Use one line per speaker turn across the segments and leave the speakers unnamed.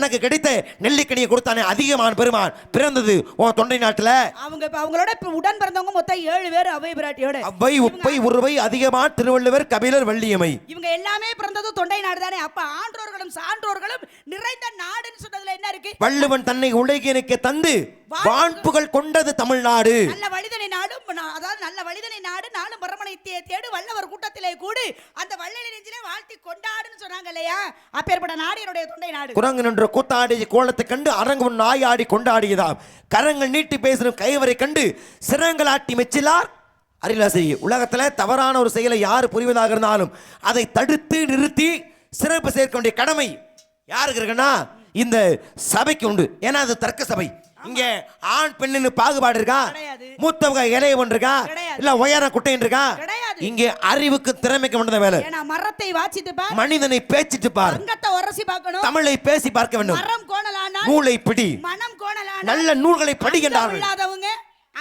தனக்கு கிடைத்த நெல்லிக்கனியை கொடுத்தானே அதிகமான பெருமான். பிறந்தது உன் தொண்டை நாட்டுல?
அவங்க இப்ப அவங்களோட இப்ப உடன் பிறந்தவங்க மொத்தம் ஏழு பேர் அவை பிராட்டியோட.
அவ்வை உப்பை உருவை அதிகமான் திருவள்ளுவர் கபிலர் வள்ளியம்மை.
இவங்க எல்லாமே பிறந்தது தொண்டை நாடு தானே அப்ப ஆன்றோர்களும் சான்றோர்களும் நிறைந்த நாடுன்னு சொன்னதுல என்ன இருக்கு?
வள்ளுவன் தன்னை உலகினுக்கு தந்து வான்புகள் கொண்டது தமிழ்நாடு.
நல்ல வழிதனை நாடும் அதாவது நல்ல வழிதனை நாடு நாளும் பரமனை தேடு வல்லவர் கூட்டத்திலே கூடு. அந்த வள்ளலை நெஞ்சிலே வாழ்த்தி கொண்டாடுன்னு சொன்னாங்க இல்லையா? அப்பேற்பட்ட நாடு என்னுடைய தொண்டை நாடு.
குரங்கு நின்று கூத்தாடிய கோலத்தை கண்டு அரங்கம் நாயாடி கொண்டாடியதாம். கரங்கள் நீட்டி பேசின கைவரை கண்டு சிரங்களாட்டி மெச்சிலார். அருளாசி உலகத்துல தவறான ஒரு செயலை யார் புரிவதாக இருந்தாலும் அதை தடுத்து நிறுத்தி சிறப்பு சேர்க்க வேண்டிய கடமை யாருக்கு இருக்குன்னா இந்த சபைக்கு உண்டு. ஏன்னா அது தர்க்க சபை. இங்க ஆண் பெண்ணுன்னு பாகுபாடு இருக்கா. மூத்தவங்க இளையவன் இருக்கா. இல்ல உயர குட்டையின் இருக்கா. இங்கே அறிவுக்கு திறமைக்கு மட்டும் வேலை.
மரத்தை வாச்சிட்டு பார்.
மனிதனை பேச்சிட்டு பார்.
அங்கத்தை உரசி பார்க்கணும்.
தமிழை பேசி பார்க்க வேண்டும்.
மரம் கோணலானா
நூலை பிடி.
மனம் கோணலானா
நல்ல நூல்களை படிக்கின்றார்கள்.
இல்லாதவங்க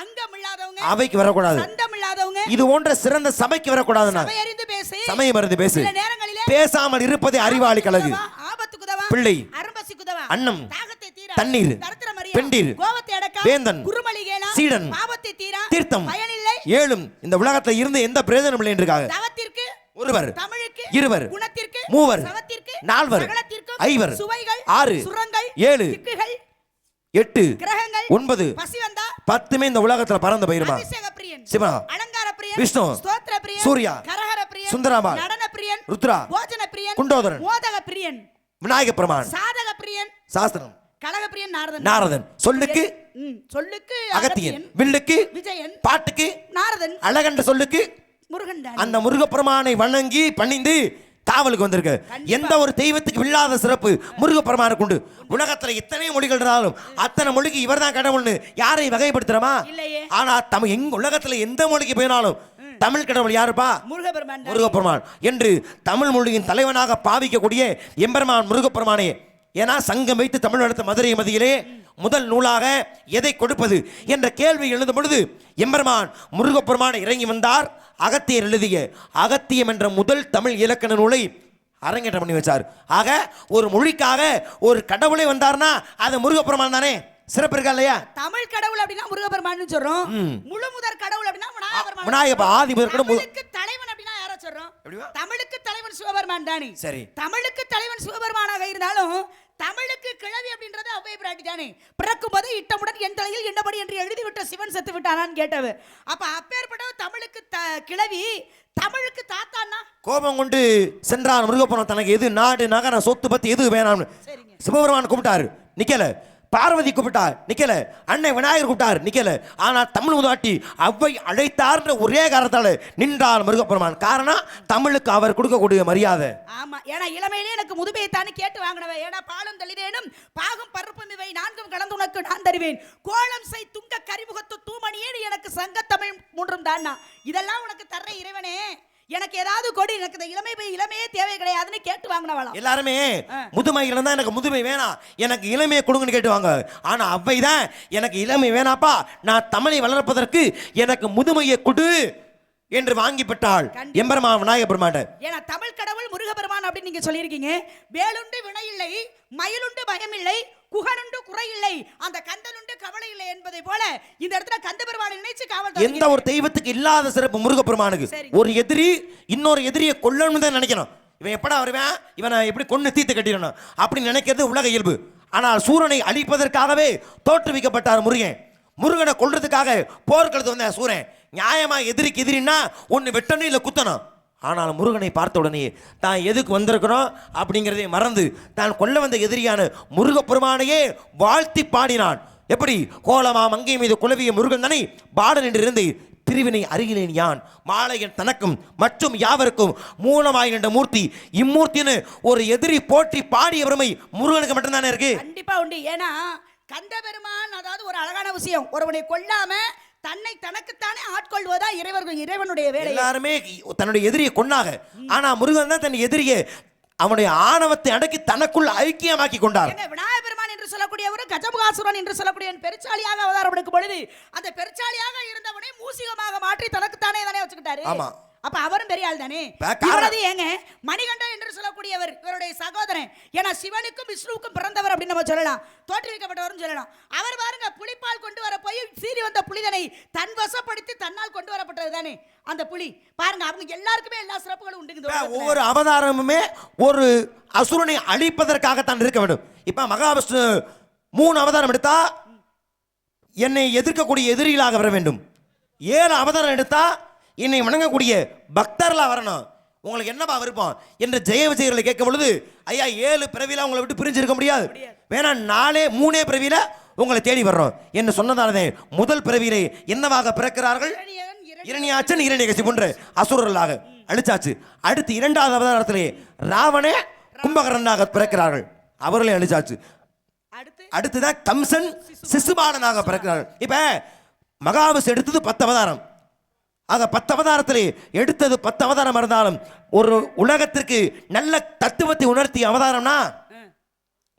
அங்கம் இல்லாதவங்க
அவைக்கு வரக்கூடாது.
இல்லாதவங்க
இது போன்ற சிறந்த சபைக்கு வரக்கூடாதுன்னா
சபை அறிந்து பேசு.
சமயம் மருந்து பேசு. பேசாமல் இருப்பதே அறிவாளி கழகு பிள்ளை, அன்னம், தண்ணீர், பெண்டீர், வேந்தன், சீடன், தீர்த்தம், ஏழும் இந்த உலகத்துல இருந்து எந்த பிரயோஜனம் இல்லை என்றுக்காக. ஒருவர்
தமிழுக்கு
இருவர்,
குணத்திற்கு
மூவர், நால்வர், ஐவர்,
சுவைகள்
ஆறு, ஏழு, எட்டு
கிரகங்கள்
ஒன்பது பத்துமே இந்த உலகத்துல பறந்த பயிருமா? சிவா விஷ்ணு, சூர்யா,
பிரியன்
ருத்ரா குண்டோதரன், விநாயக பெருமான்.
சாதக பிரியன்
சாஸ்திரம்.
கலக பிரியன் நாரதன்.
நாரதன். சொல்லுக்கு.
சொல்லுக்கு
அகத்தியன். வில்லுக்கு.
விஜயன்.
பாட்டுக்கு.
நாரதன்.
அழகன்ற சொல்லுக்கு.
முருகன் தான்
அந்த முருகப்பெருமானை வணங்கி பணிந்து காவலுக்கு வந்திருக்கு. எந்த ஒரு தெய்வத்துக்கு இல்லாத சிறப்பு முருகப்பெருமானுக்கு உண்டு. உலகத்துல இத்தனை மொழிகள் இருந்தாலும் அத்தனை மொழிக்கு இவர்தான் கடவுள்னு யாரை வகைப்படுத்துறமா?
இல்லையே.
ஆனா தமிழ் எங்க உலகத்துல எந்த மொழிக்கு போயினாலும் தமிழ் கடவுள் யாருப்பா?
முருகபெருமான் தான்.
முருகப்பெருமான். என்று தமிழ் மொழியின் தலைவனாக பாவிக்கக்கூடிய எம்பெருமான் முருகப்பெருமானே ஏன்னா சங்கம் வைத்து தமிழ் நடத்த மதுரை மதியிலே முதல் நூலாக எதை கொடுப்பது என்ற கேள்வி எழுந்த பொழுது எம்பெருமான் முருகப்பெருமான் இறங்கி வந்தார். அகத்தியர் எழுதிய அகத்தியம் என்ற முதல் தமிழ் இலக்கண நூலை அரங்கேற்றம் பண்ணி வச்சார். ஆக ஒரு மொழிக்காக ஒரு கடவுளே வந்தார்னா அது முருகப்பெருமான் தானே? சிறப்பு இருக்கா இல்லையா?
தமிழ் கடவுள் அப்படின்னா முருகபெருமான் சொல்றோம். முழு முதற் கடவுள்
விநாயகர் ஆதி முதற் கடவுள் முத-
தமிழுக்கு தலைவன் அப்படின்னா யார சொல்றோம்? தமிழுக்கு தலைவன் சிவபெருமான் தானே.
சரி.
தமிழுக்கு தலைவன் சிவபெருமானாக இருந்தாலும் தமிழுக்கு கிழவி அப்படின்றது அவ்வை பிராட்டி தானே. பிறக்கும் போது இட்டமுடன் என் தலையில் என்னபடி என்று எழுதிவிட்ட சிவன் செத்து விட்டானான்னு கேட்டவ. அப்ப அப்பேற்பட்ட தமிழுக்கு த கிழவி தமிழுக்கு தாத்தான்னா?
கோபம் கொண்டு சென்றான் முருகப்பெருமான் தனக்கு எது நாடு நகரம் சொத்து பத்தி எது வேணாம்னு. சிவபெருமான் கூப்பிட்டாரு நிக்கல. பார்வதி கூப்பிட்டார். நிக்கல. அன்னை விநாயகர் கூப்பிட்டார். நிக்கல. ஆனா தமிழ் முதாட்டி அவ்வை அழைத்தார்ன்ற ஒரே காரணத்தால் நின்றார் முருகப்பெருமான். காரணம் தமிழுக்கு அவர் கொடுக்கக்கூடிய மரியாதை.
ஆமா. ஏன்னா இளமையிலே எனக்கு முதுமையை தானே கேட்டு வாங்கினவ ஏன்னா பாலும் தெளிதேனும் பாகம் பருப்பும் இவை நான்கும் கலந்து உனக்கு நான் தருவேன். கோலம் செய் துங்க கரிமுகத்து தூமணியே எனக்கு சங்கத்தமிழ் மூன்றும் தானா இதெல்லாம் உனக்கு தர்ற இறைவனே. எனக்கு ஏதாவது கொடி எனக்கு இந்த இளமை இளமையே தேவை கிடையாதுன்னு கேட்டு வாங்கினவளாம்.
எல்லாருமே. முதுமை இருந்தா எனக்கு முதுமை வேணாம் எனக்கு இளமையை கொடுங்கன்னு கேட்டுவாங்க ஆனா அவ்வை தான் எனக்கு இளமை வேணாப்பா நான் தமிழை வளர்ப்பதற்கு எனக்கு முதுமையை கொடு என்று வாங்கி பெற்றாள். எம்பெருமா விநாயகர் பெருமாட்ட
ஏன்னா தமிழ் கடவுள் முருகபெருமான் அப்படின்னு நீங்க சொல்லியிருக்கீங்க. வேலுண்டு வினை இல்லை மயிலுண்டு பயம் இல்லை குகனுண்டு குறை இல்லை அந்த கந்தனுண்டு கவலை இல்லை என்பதை போல இந்த இடத்துல கந்த பெருமானை நினைச்சு காவல்
எந்த. ஒரு தெய்வத்துக்கு இல்லாத சிறப்பு முருகப்பெருமானுக்கு. ஒரு எதிரி இன்னொரு எதிரியை கொல்லணும்னு தான் நினைக்கணும். இவன் எப்படா வருவேன்? இவனை எப்படி கொன்னு தீத்து கட்டிடணும்? அப்படின்னு நினைக்கிறது உலக இயல்பு. ஆனால் சூரனை அழிப்பதற்காகவே தோற்றுவிக்கப்பட்டார் முருகன். முருகனை கொல்றதுக்காக போர்க்களத்து வந்த சூரன். நியாயமா எதிரிக்கு எதிரின்னா ஒன்று வெட்டணும் இல்லை குத்தணும்? ஆனால் முருகனை பார்த்த உடனே தான் எதுக்கு வந்திருக்கிறோம்? அப்படிங்கிறதை மறந்து தான் கொல்ல வந்த எதிரியான முருகப்பெருமானையே வாழ்த்தி பாடினான். எப்படி? கோலமா மங்கை மீது குலவிய முருகன் தனை பாடன் என்றிருந்து பிரிவினை அருகிலேன் யான் மாலையன் தனக்கும் மற்றும் யாவருக்கும் மூலமாய் நின்ற மூர்த்தி இம்மூர்த்தின்னு ஒரு எதிரி போற்றி பாடிய பெருமை முருகனுக்கு மட்டும்தானே இருக்கு?
கண்டிப்பா உண்டு. ஏன்னா கந்த பெருமான் அதாவது ஒரு அழகான விஷயம் ஒருவனை கொல்லாம தன்னை தனக்குத்தானே ஆட்கொள்வதா இறைவர்கள் இறைவனுடைய வேலை
எல்லாருமே தன்னுடைய எதிரியை கொன்னாக ஆனா முருகன் தான் தன் எதிரியை அவனுடைய ஆணவத்தை அடக்கி தனக்குள் ஐக்கியமாக்கி கொண்டார்.
ஏங்க, விநாயகர் பெருமான் என்று சொல்லக்கூடியவர் கஜமுகாசுரன் என்று சொல்லக்கூடிய பெருச்சாலியாக அவதாரம் எடுக்கும் பொழுது அந்த பெருச்சாலியாக இருந்தவனை மூசிகமாக மாற்றி தனக்குத்தானே தானே வச்சுக்கிட்டாரு?
ஆமா.
அப்ப அவரும் பெரிய ஆள் தானே? இவரது ஏங்க மணிகண்டன் என்று சொல்லக்கூடியவர் இவருடைய சகோதரன். ஏன்னா சிவனுக்கும் விஷ்ணுவுக்கும் பிறந்தவர் அப்படின்னு நம்ம சொல்லலாம். தோற்றுவிக்கப்பட்டவர்னு சொல்லலாம். அவர் பாருங்க புலிப்பால் கொண்டு வர போய் சீறி வந்த புலிதனை தன் வசப்படுத்தி தன்னால் கொண்டு வரப்பட்டது தானே அந்த புலி. பாருங்க அவங்க எல்லாருக்குமே எல்லா சிறப்புகளும் உண்டு இந்த
இப்ப
உலகத்துல.
ஒவ்வொரு அவதாரமுமே ஒரு அசுரனை அழிப்பதற்காகத்தான் இருக்க வேண்டும். இப்ப மகாவிஷ்ணு மூணு அவதாரம் எடுத்தா என்னை எதிர்க்கக்கூடிய எதிரிகளாக வர வேண்டும். ஏழு அவதாரம் எடுத்தா என்னை வணங்கக்கூடிய பக்தர்களாக வரணும். உங்களுக்கு என்னப்பா விருப்பம்? என்று ஜெய விஜயர்களை கேட்கும் பொழுது ஐயா ஏழு பிறவியில் உங்களை விட்டு பிரிஞ்சிருக்க முடியாது. வேணா நாலே மூணே பிறவியில் உங்களை தேடி வர்றோம். என்று சொன்னதானதே முதல் பிறவியிலே என்னவாக பிறக்கிறார்கள்? இரணியாச்சன் இரணியகசி போன்ற அசுரர்களாக அழிச்சாச்சு. அடுத்து இரண்டாவது அவதாரத்திலே ராவணே கும்பகரனாக பிறக்கிறார்கள். அவர்களே அழிச்சாச்சு. அடுத்துதான் கம்சன் சிசுபாலனாக பிறக்கிறார்கள். இப்ப மகாபஸ் எடுத்தது பத்து அவதாரம். ஆக பத்து அவதாரத்திலே எடுத்தது பத்து அவதாரம் இருந்தாலும் ஒரு உலகத்திற்கு நல்ல தத்துவத்தை உணர்த்திய அவதாரம்னா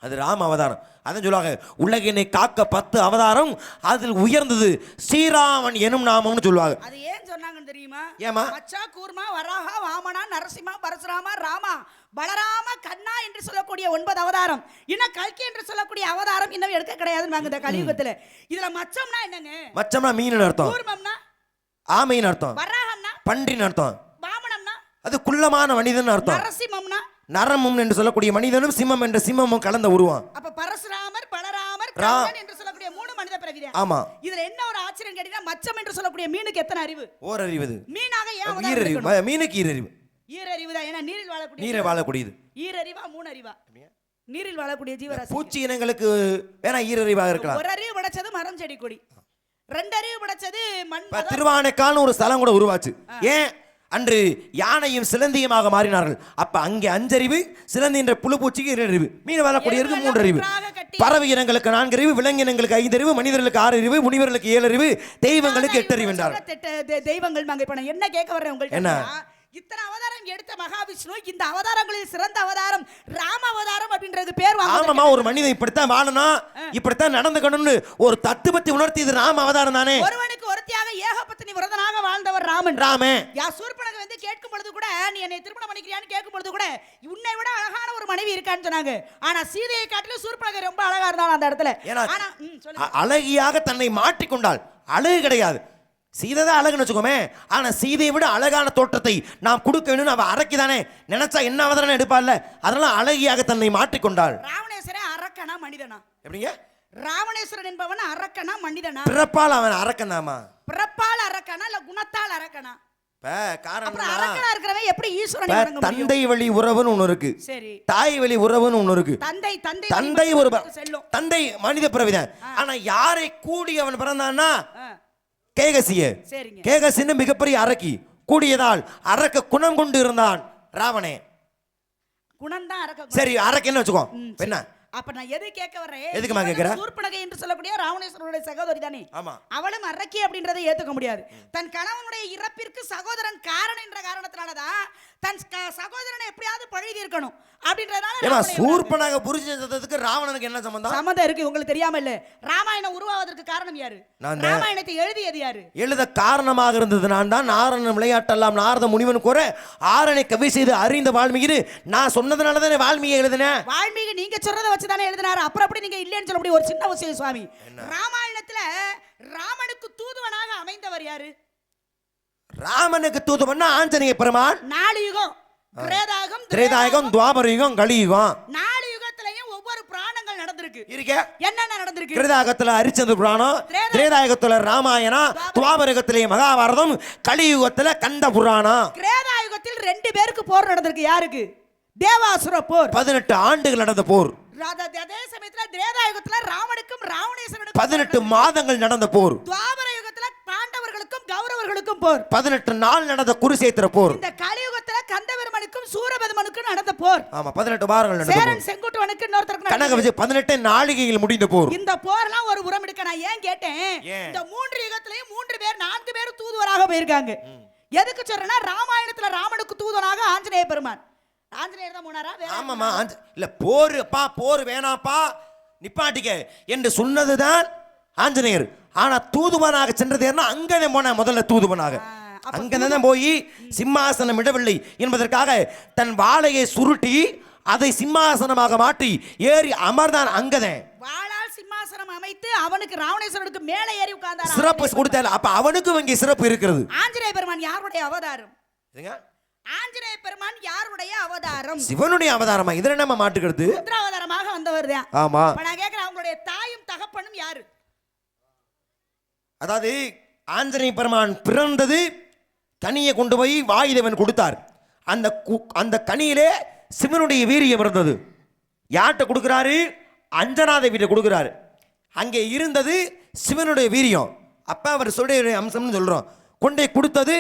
அது ராம அவதாரம். அதான் சொல்லுவாங்க உலகினை காக்க பத்து அவதாரம் அதில் உயர்ந்தது ஸ்ரீராமன் எனும் நாமம்னு சொல்லுவாங்க.
அது ஏன் சொன்னாங்கன்னு தெரியுமா?
ஏம்மா?
மச்சா கூர்மா வராகா வாமனா நரசிம்மா பரசுராமா ராமா பலராம கண்ணா என்று சொல்லக்கூடிய ஒன்பது அவதாரம். இன்னும் கல்கி என்று சொல்லக்கூடிய அவதாரம் இன்னும் எடுக்க கிடையாதுன்னு இந்த கலியுகத்துல. இதுல மச்சம்னா என்னங்க
மச்சம்னா மீன் அர்த்தம்.
கூர்மம்னா?
ஆமையின் அர்த்தம்.
வராகம்னா?
பன்றின் அர்த்தம்.
வாமனம்னா?
அது குள்ளமான மனிதன் அர்த்தம்.
நரசிம்மம்னா?
நரமும் என்று சொல்லக்கூடிய மனிதனும் சிம்மம் என்ற சிம்மமும் கலந்த உருவம்.
அப்ப பரசுராமர் பலராமர் என்று சொல்லக்கூடிய மூணு மனித பிறவிதான்
ஆமா.
இதுல என்ன ஒரு ஆச்சரியம் கேட்டீங்கன்னா மச்சம் என்று சொல்லக்கூடிய மீனுக்கு எத்தனை அறிவு?
ஓரறிவது
மீனாக ஏன்
ஈரறிவு. மீனுக்கு ஈரறிவு.
ஈரறிவு தான். ஏன்னா நீரில் வாழக்கூடிய
நீரை வாழக்கூடியது.
ஈரறிவா மூணு அறிவா நீரில் வாழக்கூடிய ஜீவராசி.
பூச்சி இனங்களுக்கு வேணா ஈரறிவாக இருக்கலாம்.
ஒரு அறிவு படைச்சது மரம் செடி கொடி. ரெண்டு அறிவு படைச்சது மண்
திருவானைக்கால்னு ஒரு ஸ்தலம் கூட உருவாச்சு. ஏன்? அன்று யானையும் சிலந்தியுமாக மாறினார்கள். அப்ப அங்கே அஞ்சறிவு சிலந்தி என்ற புழு பூச்சிக்கு இரறிவு மீன் வாழக்கூடியவருக்கு
எருவெல்லாம்
மூன்று அறிவு. பறவை இனங்களுக்கு நான்கு அறிவு விலங்கினங்களுக்கு ஐந்து அறிவு மனிதர்களுக்கு ஆறு அறிவு முனிவர்களுக்கு ஏழு அறிவு தெய்வங்களுக்கு எட்டு அறிவு என்றார்
தெய்வங்கள் என்ன கேட்க வர்றேன் உங்கள்ட்ட
என்ன?
இத்தனை அவதாரம் எடுத்த மகாவிஷ்ணு இந்த அவதாரங்களில் சிறந்த அவதாரம் ராம அவதாரம் அப்படின்றது பேர்
ஆமாமா ஒரு மனிதன் இப்படித்தான் வாழணும் இப்படித்தான் நடந்துக்கணும்னு ஒரு தத்துவத்தை உணர்த்தி இது ராம அவதாரம் தானே?
ஒருவனுக்கு ஒருத்தியாக ஏகபத்தினி விரதனாக வாழ்ந்தவர் ராமன்.
ராமே.
யா சூர்பனக வந்து கேட்கும் பொழுது கூட நீ என்னை திருமணம் பண்ணிக்கிறியான்னு கேட்கும் பொழுது கூட உன்னை விட அழகான ஒரு மனைவி இருக்கான்னு சொன்னாங்க. ஆனா சீதையை காட்டிலும் சூர்பனக ரொம்ப அழகா இருந்தாலும் அந்த இடத்துல.
அழகியாக தன்னை மாற்றிக்கொண்டாள். அழகு கிடையாது. சீதை தான் அழகுன்னு வச்சுக்கோமே. ஆனா சீதையை விட அழகான தோற்றத்தை நாம் கொடுக்க வேணும்னு அவ அரைக்கு தானே நினைச்சா என்ன அவதாரம் எடுப்பாள்ல? அதனால அழகியாக தன்னை மாற்றிக்கொண்டாள்.
ராவணேஸ்வரன் அரக்கனா மனிதனா?
எப்படிங்க?
ராவணேஸ்வரன் என்பவன் அரக்கனா மனிதனா?
பிறப்பால் அவன் அரக்கனாமா
பிறப்பால் அரக்கனா இல்ல குணத்தால் அரக்கனா
தந்தை வழி உறவுன்னு ஒண்ணு இருக்கு. தாய் வழி உறவுன்னு ஒண்ணு இருக்கு.
தந்தை தந்தை
தந்தை ஒரு தந்தை மனித பிறவிதான். ஆனா யாரை கூடி அவன் பிறந்தான்னா கேகசிய. கேகசின்னு மிகப்பெரிய அரக்கி. கூடியதால் அரக்க குணம் கொண்டு இருந்தான் ராவணே.
குணம்தான் அரக்க
சரி அரக்கன்னு வச்சுக்கோ. என்ன?
அப்ப நான் எது கேட்க வர்றேன்
எதுக்கும்மா
இவளும்
கேக்குற?
சூர்பனகை என்று சொல்லக்கூடிய ராவணேஸ்வரனுடைய சகோதரி தானே.
ஆமா.
அவளும் அரக்கி அப்படின்றதை ஏத்துக்க முடியாது. தன் கணவனுடைய இறப்பிற்கு சகோதரன் காரணம் என்ற காரணத்தினாலதான் தன் சகோதரனை எப்படியாவது பழுதி இருக்கணும் அப்படின்றதுனால ராவணனை
சூர்பனாக புரிஞ்சு சத்தத்துக்கு ராவணனுக்கு என்ன சம்பந்தம்?
சம்மந்தம் இருக்கு உங்களுக்கு தெரியாம இல்ல ராமாயணம் உருவாவதற்கு காரணம் யாரு. ராமாயணத்தை எழுதியது யாரு?
எழுத காரணமாக இருந்தது நான் தான். நாரணன் விளையாட்டெல்லாம் நாரத முனிவன் கூற ஆரணை கவி செய்து அறிந்த வால்மீகி நான் சொன்னதுனால தானே வால்மீகி எழுதினேன்.
வால்மீகி நீங்க சொல்றத வச்சு தானே எழுதினாரு. அப்புறம் அப்படி நீங்க இல்லைன்னு சொல்ல முடியும்? ஒரு சின்ன விஷயம் சுவாமி. ராமாயணத்துல ராமனுக்கு தூதுவனாக அமைந்தவர் யாரு?
ராமனுக்கு தூது பண்ண ஆஞ்சநேய பெருமான்.
நாலு யுகம் திரேதாயுகம்
திரேதாயுகம் துவாபர யுகம் கலியுகம்.
நாலு யுகத்திலையும் ஒவ்வொரு புராணங்கள் நடந்திருக்கு.
இருக்க.
என்னென்ன நடந்திருக்கு?
கிருதாகத்துல ஹரிச்சந்திர புராணம்
திரேதா-
திரேதாயுகத்துல ராமாயணம் துவாபரகத்திலே மகாபாரதம் கலியுகத்துல கந்த புராணம்.
கிரேதாயுகத்தில் ரெண்டு பேருக்கு போர் நடந்திருக்கு. யாருக்கு? தேவாசுர போர்.
பதினெட்டு ஆண்டுகள் நடந்த போர்.
அதே சமயத்துல திரேதாயுகத்துல ராவனுக்கும் ராவணேஸ்வரனுக்கும்
பதினெட்டு மாதங்கள் நடந்த போர்.
துவாபர யுகத்துல பாண்டவர்களுக்கும் கௌரவர்களுக்கும் போர்.
பதினெட்டு நாள் நடந்த குருசேத்திர போர்.
இந்த கலியுகத்துல கந்தபெருமனுக்கும் சூரபெருமனுக்கும் நடந்த போர்.
ஆமா பதினெட்டு வாரங்கள் நடந்த
சேரன் செங்குட்டுவனுக்கு இன்னொருத்தருக்கு
கனக. விஜய் பதினெட்டு நாளிகையில் முடிந்த போர்.
இந்த போர்லாம் ஒரு உரம் எடுக்க நான் ஏன் கேட்டேன்? இந்த மூன்று யுகத்திலையும் மூன்று பேர் நான்கு பேர் தூதுவராக போயிருக்காங்க. எதுக்கு சொல்றேன்னா ராமாயணத்துல ராமனுக்கு தூதுவனாக ஆஞ்சநேய பெருமான். ஆஞ்சநேயர் தான் போனாரா? வேற
ஆமாமா ஆஞ்ச- இல்ல போர் அப்பா போர் வேணாப்பா. நிப்பாட்டிக்க. என்று சொன்னதுதான் ஆஞ்சநேயர். ஆனா தூதுவனாக சென்றது யாருன்னா அங்கனே போன முதல்ல தூதுவனாக. அங்கதான் போய் சிம்மாசனம் இடவில்லை என்பதற்காக தன் வாளையை சுருட்டி அதை சிம்மாசனமாக மாற்றி ஏறி அமர்ந்தான் அங்கதன்
வாளால் சிம்மாசனம் அமைத்து அவனுக்கு ராவணேஸ்வரனுக்கு மேலே ஏறி உட்கார்ந்தார்?
சிறப்பு கொடுத்தாரு. அப்ப அவனுக்கும் இங்கே சிறப்பு இருக்கிறது.
ஆஞ்சநேய பெருமான் யாருடைய அவதாரம்?
இதுங்க,
ஆஞ்சநேய பெருமான் யாருடைய அவதாரம்?
சிவனுடைய அவதாரமா? இதுல நம்ம மாட்டுக்கிறது
ருத்ராவதாரமாக வந்தவர் தான்.
ஆமா.
நான் கேக்குறேன் அவங்களுடைய தாயும் தகப்பனும் யாரு?
அதாவது ஆஞ்சநேய பெருமான் பிறந்தது கனியை கொண்டு போய் வாயுதேவன் கொடுத்தார். அந்த அந்த கனியிலே சிவனுடைய வீரியம் இருந்தது. யார்கிட்ட கொடுக்குறாரு? அஞ்சனாதேவிட்ட கொடுக்குறாரு. அங்கே இருந்தது சிவனுடைய வீரியம். அப்ப அவர் சொல்ற அம்சம்னு சொல்றோம். கொண்டே கொடுத்தது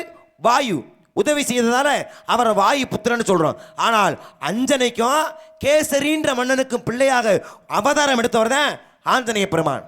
வாயு. உதவி செய்ததால அவரை வாயு புத்திரன்னு சொல்றோம். ஆனால் அஞ்சனைக்கும் கேசரின்ற மன்னனுக்கும் பிள்ளையாக அவதாரம் எடுத்தவர் தான் ஆஞ்சநேய பெருமான்.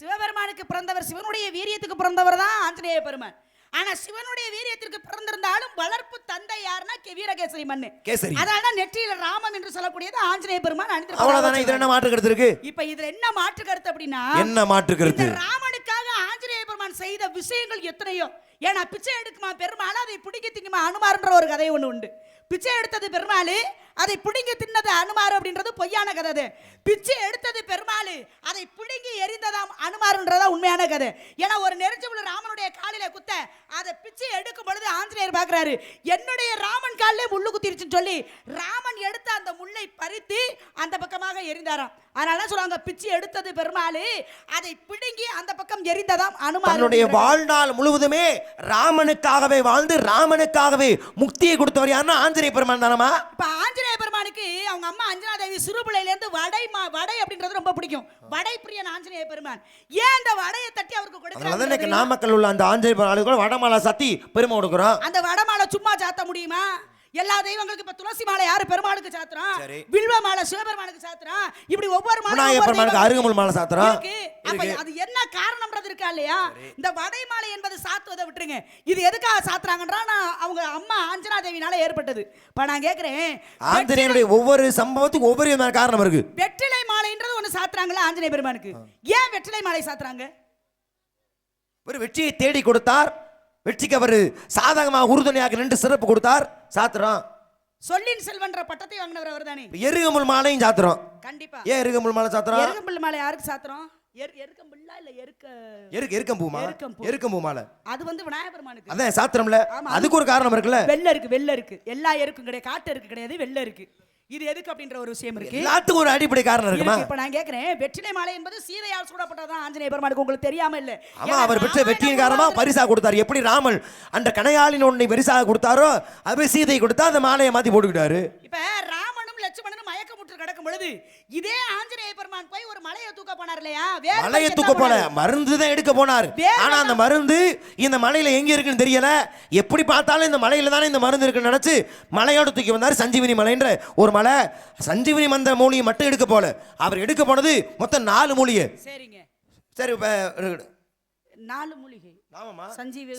சிவபெருமானுக்கு பிறந்தவர் சிவனுடைய வீரியத்துக்கு பிறந்தவர் தான் ஆஞ்சநேய பெருமான். ஆனா சிவனுடைய வீரியத்திற்கு பிறந்திருந்தாலும் வளர்ப்பு தந்தை யாருன்னா வீரகேசரி மண்ணு.
கேசரி.
அதனால நெற்றியில ராமம் என்று சொல்லக்கூடியது ஆஞ்சநேய பெருமான்
அவ்வளவுதானே இதுல என்ன மாற்று கருத்து இருக்கு?
இப்ப இதுல என்ன மாற்று கருத்து அப்படின்னா
என்ன மாற்று கருத்து?
இந்த ராமனுக்காக ஆஞ்சநேய பெருமான் செய்த விஷயங்கள் எத்தனையோ? ஏன்னா பிச்சை எடுக்குமா பெருமாள்? அதை பிடிக்க திங்குமா அனுமார்ன்ற ஒரு கதை ஒன்று உண்டு. பிச்சை எடுத்தது பெருமாள் அதை பிடுங்கி தின்னது அனுமார் அப்படின்றது பொய்யான கதை அது பிச்சை எடுத்தது பெருமாள் அதை பிடுங்கி எரிந்ததாம் அனுமார்ன்றதா உண்மையான கதை. ஏன்னா ஒரு நெருஞ்சமுள்ள ராமனுடைய காலில குத்த அதை பிச்சை எடுக்கும் பொழுது ஆஞ்சநேயர் பார்க்கறாரு என்னுடைய ராமன் காலிலே முள்ளு குத்திருச்சுன்னு சொல்லி ராமன் எடுத்த அந்த முள்ளை பறித்து அந்த பக்கமாக எரிந்தாராம் அதனால சொல்லுவாங்க பிச்சை எடுத்தது பெருமாள் அதை பிடுங்கி அந்த பக்கம் எரிந்ததாம் அனுமார்.
தன்னுடைய வாழ்நாள் முழுவதுமே ராமனுக்காகவே வாழ்ந்து ராமனுக்காகவே முக்தியை கொடுத்தவர் யாருன்னா ஆஞ்சநேய பெருமான் தானமா
இப்ப ஆஞ்சநேய பெருமானுக்கு அவங்க அம்மா அஞ்சனா தேவி சிறுபிள்ளையில இருந்து வடை மா வடை அப்படின்றது ரொம்ப பிடிக்கும். வடை பிரியன் ஆஞ்சநேய பெருமான் ஏன் அந்த வடையை தட்டி அவருக்கு கொடுக்குறாங்க
நாமக்கல் உள்ள அந்த ஆஞ்சநேய பெருமாள் கூட வடமாலா சத்தி பெருமை கொடுக்குறோம்.
அந்த வடமாலை சும்மா சாத்த முடியுமா? எல்லா தெய்வங்களுக்கு இப்ப துளசி மாலை யாரு பெருமாளுக்கு சாத்துறோம். வில்வ மாலை சிவபெருமானுக்கு சாத்துறோம் இப்படி ஒவ்வொரு மாலை
அருகம்புல் மாலை சாத்துறோம்.
அப்ப அது என்ன காரணம்ன்றது இருக்கா இல்லையா? இந்த வடை மாலை என்பது சாத்துவதை விட்டுருங்க. இது எதுக்காக சாத்துறாங்கன்றா நான் அவங்க அம்மா அஞ்சனா தேவினால ஏற்பட்டது. இப்ப நான் கேக்குறேன்.
ஆஞ்சநேயனுடைய ஒவ்வொரு சம்பவத்துக்கும் ஒவ்வொரு விதமான காரணம் இருக்கு.
வெற்றிலை மாலைன்றது ஒண்ணு சாத்துறாங்கல்ல ஆஞ்சநேய பெருமானுக்கு. ஏன் வெற்றிலை மாலை சாத்துறாங்க?
ஒரு வெற்றியை தேடி கொடுத்தார். வெற்றிக்கு அவர் சாதகமாக உறுதுணையாக நின்று சிறப்பு கொடுத்தார். சாத்துறோம்
சொல்லின் செல்வன்ற பட்டத்தை வாங்கினவர் அவர்தானே?
எருகமுல் மாலையும் சாத்துறோம்
கண்டிப்பா.
ஏன் எருகமுல் மாலை சாத்துறோம்
எருக்கம்பிள்ளை மாலை யாருக்கு சாத்துறோம் எரு எருக்கம்பிள்ளா இல்ல எருக்க
எருக்கு எருக்கம்பூ மாலை?
எருக்கம்பூ.
மாலை.
அது வந்து விநாயகர் பெருமானுக்கு
அதான் சாத்திரம்ல. அதுக்கு ஒரு காரணம் இருக்குல்ல.
வெள்ளை இருக்கு வெள்ளை இருக்கு. எல்லா எருக்கும் கிடையாது காட்டு இருக்கு கிடையாது வெள்ளை இருக்கு. இது எதுக்கு அப்படின்ற ஒரு விஷயம் இருக்கு?
எல்லாத்துக்கும் ஒரு அடிப்படை காரணம் இருக்குமா?
இருக்கு. இப்ப நான் கேக்குறேன். வெற்றிலை மாலை என்பது சீதையால் சூடப்பட்டதான் ஆஞ்சநேய பெருமானுக்கு உங்களுக்கு தெரியாம இல்ல.
ஆமா அவர் பெற்ற வெற்றியின் காரணமா பரிசா கொடுத்தாரு. எப்படி ராமன் அந்த கனையாளின் ஒன்றை பரிசாக கொடுத்தாரோ அது சீதை கொடுத்தா அந்த மாலையை மாத்தி போட்டுக்கிட்டாரு.
இப்ப ராமனும் லட்சுமணனும் மயக்கமுற்று கிடக்கும் பொழுது இதே ஆஞ்சநேய பெருமான் போய் ஒரு மலையை தூக்க போனார் இல்லையா?
மலையை தூக்க போல? மருந்து தான் எடுக்க போனார். ஆனா அந்த மருந்து இந்த மலையில எங்க இருக்குன்னு தெரியல. எப்படி பார்த்தாலும் இந்த மலையில தானே இந்த மருந்து இருக்குன்னு நினைச்சு மலையோட தூக்கி வந்தார் சஞ்சீவினி மலைன்ற ஒரு மலை. சஞ்சீவினி மந்த மூலிகை மட்டும் எடுக்க போல. அவர் எடுக்க போனது மொத்தம் நாலு மூலிகை.
சரிங்க.
சரி
நாலு மூலிகை.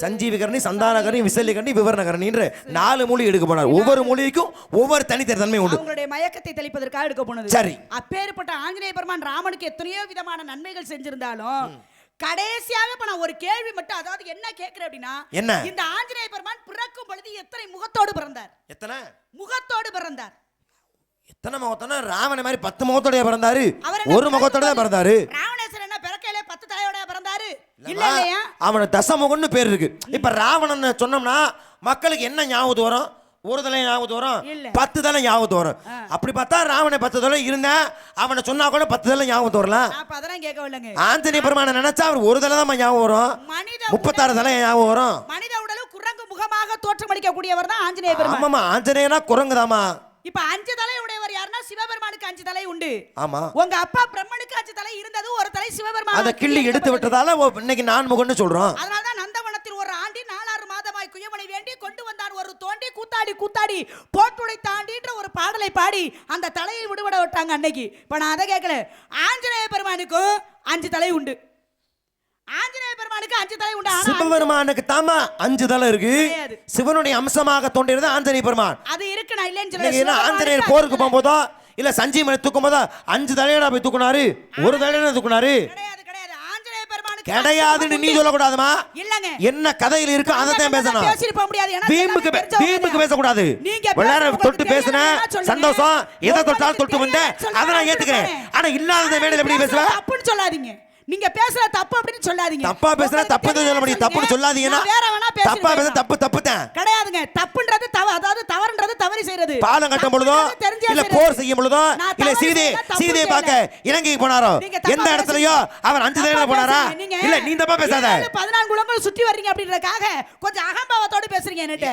சஞ்சீவிகரணி சந்தானகரணி விசல்லிகரணி விவரணகரணின்ற நாலு மூலிகை எடுக்க போனார். ஒவ்வொரு மூலிகைக்கும் ஒவ்வொரு தனித்தனி தன்மை உண்டு.
அவங்களுடைய மயக்கத்தை தெளிப்பதற்காக எடுக்க போனது.
சரி.
அப்பேற்பட்ட ஆஞ்சநேய பெருமான் ராமனுக்கு எத்தனையோ விதமான நன்மைகள் செஞ்சிருந்தாலும் கடைசியாக இப்ப நான் ஒரு கேள்வி மட்டும் அதாவது என்ன கேக்குறேன் அப்படின்னா
என்ன?
இந்த ஆஞ்சநேய பெருமான் பிறக்கும் பொழுது எத்தனை முகத்தோடு பிறந்தார்?
எத்தனை?
முகத்தோடு பிறந்தார்.
எத்தனை முகத்தோட? ராவண மாதிரி பத்து முகத்தோடய பிறந்தாரு. ஒரு முகத்தோட தான் பிறந்தாரு.
ராவணேஸ்வரன் பிறக்கையில பத்து தலையோட பிறந்தாரு?
அவன தசமுகன்னு பேர் இருக்கு. இப்ப ராவணன் சொன்னோம்னா மக்களுக்கு என்ன ஞாபகம் வரும்? ஒரு தலை ஞாபகம் வரும். பத்து தலை ஞாபகம் வரும். அப்படி பார்த்தா ராவண பத்து தலை இருந்தா அவனை சொன்னா கூட பத்து தலை ஞாபகம் வரலாம்
அதெல்லாம் கேட்கவில்லைங்க
ஆஞ்சநேய பெருமானை நினைச்சா அவர் ஒரு தலை தான் ஞாபகம் வரும். முப்பத்தாறு தலை ஞாபகம் வரும்.
மனித உடலும் குரங்கு முகமாக தோற்றமளிக்கக்கூடியவர் தான் ஆஞ்சநேய பெருமான்.
ஆஞ்சநேயனா குரங்குதாமா
இப்ப அஞ்சு தலை உடையவர் யாருன்னா சிவபெருமானுக்கு அஞ்சு தலை உண்டு.
ஆமா.
உங்க அப்பா பிரம்மனுக்கு அஞ்சு தலை இருந்தது ஒரு தலை சிவபெருமான்
அதை கிள்ளி எடுத்து விட்டதால இன்னைக்கு நான் முகன்னு சொல்றோம்.
அதனாலதான் நந்தவனத்தில் ஒரு ஆண்டி நாலாறு மாதமாய் குயவனை வேண்டி கொண்டு வந்தான். ஒரு தோண்டி கூத்தாடி கூத்தாடி போட்டுடை தாண்டின்ற ஒரு பாடலை பாடி அந்த தலையை விடுபட விட்டாங்க அன்னைக்கு. இப்ப நான் அதை கேட்கல. ஆஞ்சநேய பெருமானுக்கும் அஞ்சு தலை உண்டு. ஆஞ்சநேய பெருமானுக்கு அஞ்சு தலை உண்டு.
சிவபெருமானுக்கு தாமா அஞ்சு தலை இருக்கு. சிவனுடைய அம்சமாக தோன்றியது ஆஞ்சநேய பெருமான்.
அது இருக்கு நான் இல்லைன்னு சொல்லல.
ஆஞ்சநேயர் போருக்கு போகும்போதோ? இல்ல சஞ்சீவனை தூக்கும் போதோ அஞ்சு தலையடா போய் தூக்குனாரு. ஒரு தலையடா தூக்குனாரு. கிடையாதுன்னு நீ சொல்லக்கூடாதுமா?
இல்லங்க.
என்ன கதையில இருக்கு அதை தான் பேசணும்.
பேசிட்டு போக முடியாது. ஏன்னா
வீம்புக்கு
எல்லாமே
பே-
தெரிஞ்சவங்க
வீம்புக்கு
தான்.
பேசக்கூடாது.
நீங்க
விளையாட தொட்டு பேசுன. சந்தோஷம். எதை தொட்டாலும் தொட்டு வந்த. அதை நான் ஏத்துக்கிறேன் ஆனா இல்லாத வேலையில எப்படி
நீங்க
பேசுவ?
பேசுறது தப்புன்னு சொல்லாதீங்க. நீங்க பேசுற தப்பு அப்படின்னு சொல்லாதீங்க.
தப்பா பேசுனா தப்பு சொல்ல முடியும் தப்புன்னு சொல்லாதீங்கன்னா
வேற வேணா
தப்பா பேச தப்பு தப்பு தான்
கிடையாதுங்க. தப்புன்றது தவ அதாவது தவறுன்றது தவறு செய்யறது.
பாலம் கட்டும் பொழுதோ இல்ல. போர் செய்யும் பொழுதோ இல்ல சீதை சீதையை. பார்க்க இலங்கைக்கு போனாரோ? எந்த இடத்துலயோ
பேசுறீங்க.
அவர் அஞ்சு தடவை போனாரா?
பேசுறீங்க.
இல்ல நீ தப்பா பேசாத.
ஏழு, பதினான்கு குளங்கள் சுற்றி வர்றீங்க அப்படின்றதுக்காக கொஞ்சம் அகம்பாவத்தோட பேசுறீங்க என்னட்டு.